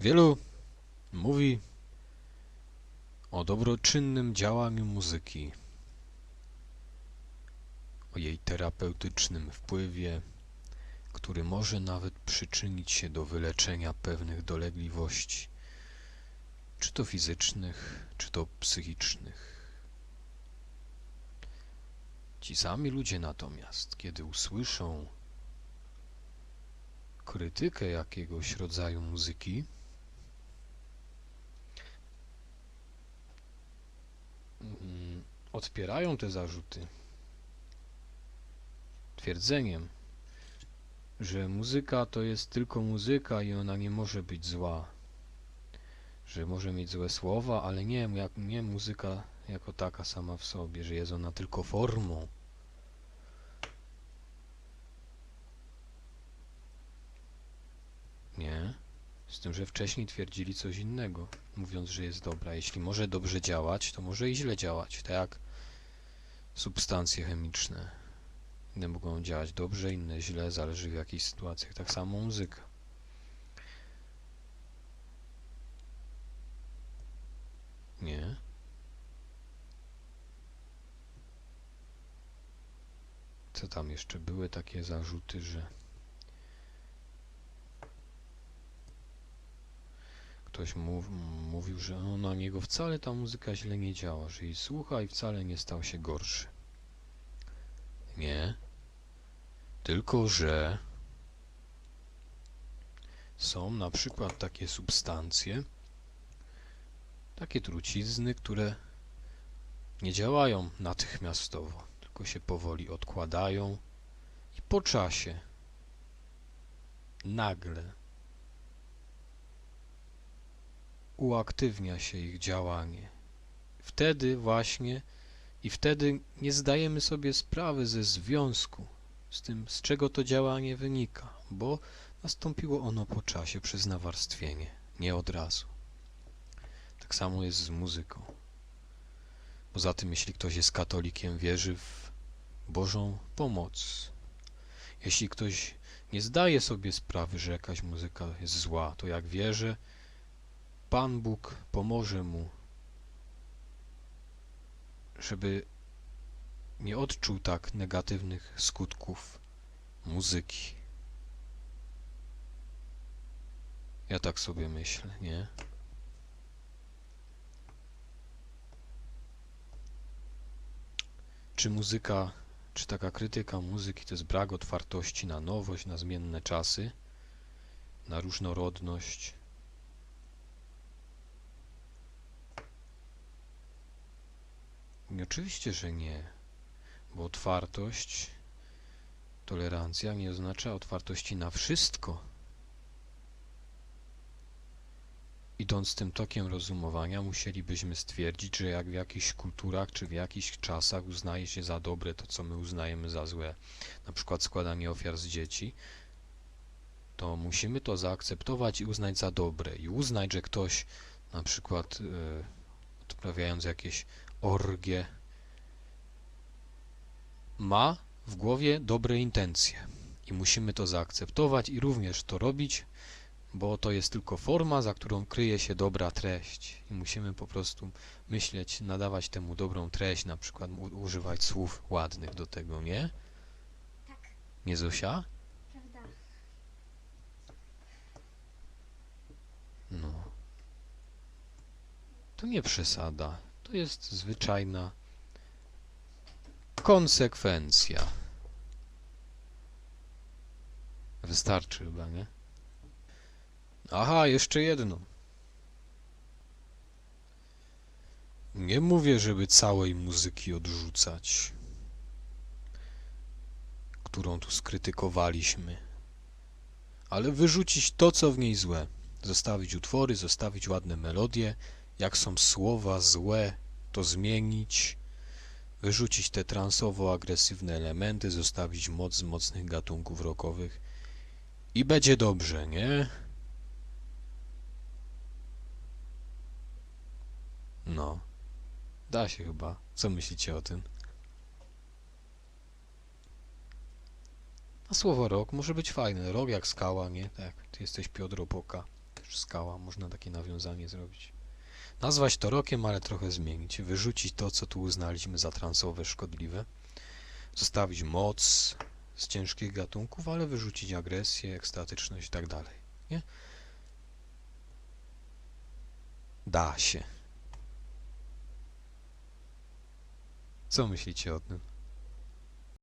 Wielu mówi o dobroczynnym działaniu muzyki, o jej terapeutycznym wpływie, który może nawet przyczynić się do wyleczenia pewnych dolegliwości, czy to fizycznych, czy to psychicznych. Ci sami ludzie natomiast, kiedy usłyszą krytykę jakiegoś rodzaju muzyki, odpierają te zarzuty twierdzeniem, że muzyka to jest tylko muzyka i ona nie może być zła. Że może mieć złe słowa, ale nie, jak, nie muzyka jako taka sama w sobie, że jest ona tylko formą. Nie. Z tym, że wcześniej twierdzili coś innego, mówiąc, że jest dobra. Jeśli może dobrze działać, to może i źle działać, tak jak substancje chemiczne. Inne mogą działać dobrze, inne źle, zależy w jakichś sytuacjach. Tak samo muzyka. Nie. Co tam jeszcze? Były takie zarzuty, że ktoś mów, mówił, że no, na niego wcale ta muzyka źle nie działa, że jej słucha i wcale nie stał się gorszy. Nie. Tylko, że są na przykład takie substancje, takie trucizny, które nie działają natychmiastowo, tylko się powoli odkładają i po czasie nagle uaktywnia się ich działanie. Wtedy właśnie i wtedy nie zdajemy sobie sprawy ze związku z tym, z czego to działanie wynika, bo nastąpiło ono po czasie przez nawarstwienie, nie od razu. Tak samo jest z muzyką. Poza tym, jeśli ktoś jest katolikiem, wierzy w Bożą pomoc. Jeśli ktoś nie zdaje sobie sprawy, że jakaś muzyka jest zła, to jak wierzy, Pan Bóg pomoże mu, żeby nie odczuł tak negatywnych skutków muzyki. Ja tak sobie myślę, nie? Czy muzyka, czy taka krytyka muzyki to jest brak otwartości na nowość, na zmienne czasy, na różnorodność? Oczywiście, że nie, bo otwartość, tolerancja nie oznacza otwartości na wszystko. Idąc tym tokiem rozumowania, musielibyśmy stwierdzić, że jak w jakichś kulturach czy w jakichś czasach uznaje się za dobre to, co my uznajemy za złe, na przykład składanie ofiar z dzieci, to musimy to zaakceptować i uznać za dobre. I uznać, że ktoś na przykład e, odprawiając jakieś orgie ma w głowie dobre intencje i musimy to zaakceptować i również to robić, bo to jest tylko forma, za którą kryje się dobra treść i musimy po prostu myśleć, nadawać temu dobrą treść, na przykład używać słów ładnych do tego, nie? Tak, Nie Zosia? prawda. No. To nie przesada. To jest zwyczajna konsekwencja. Wystarczy chyba, nie? Aha, jeszcze jedno. Nie mówię, żeby całej muzyki odrzucać, którą tu skrytykowaliśmy, ale wyrzucić to, co w niej złe. Zostawić utwory, zostawić ładne melodie, jak są słowa złe, to zmienić, wyrzucić te transowo-agresywne elementy, zostawić moc z mocnych gatunków rockowych i będzie dobrze, nie? No, da się chyba. Co myślicie o tym? A słowo rok może być fajne. Rok jak skała, nie? Tak, ty jesteś Piotr Opoka. też skała, można takie nawiązanie zrobić. Nazwać to rokiem, ale trochę zmienić. Wyrzucić to, co tu uznaliśmy za transowe, szkodliwe. Zostawić moc z ciężkich gatunków, ale wyrzucić agresję, ekstatyczność i tak dalej. Nie? Da się. Co myślicie o tym?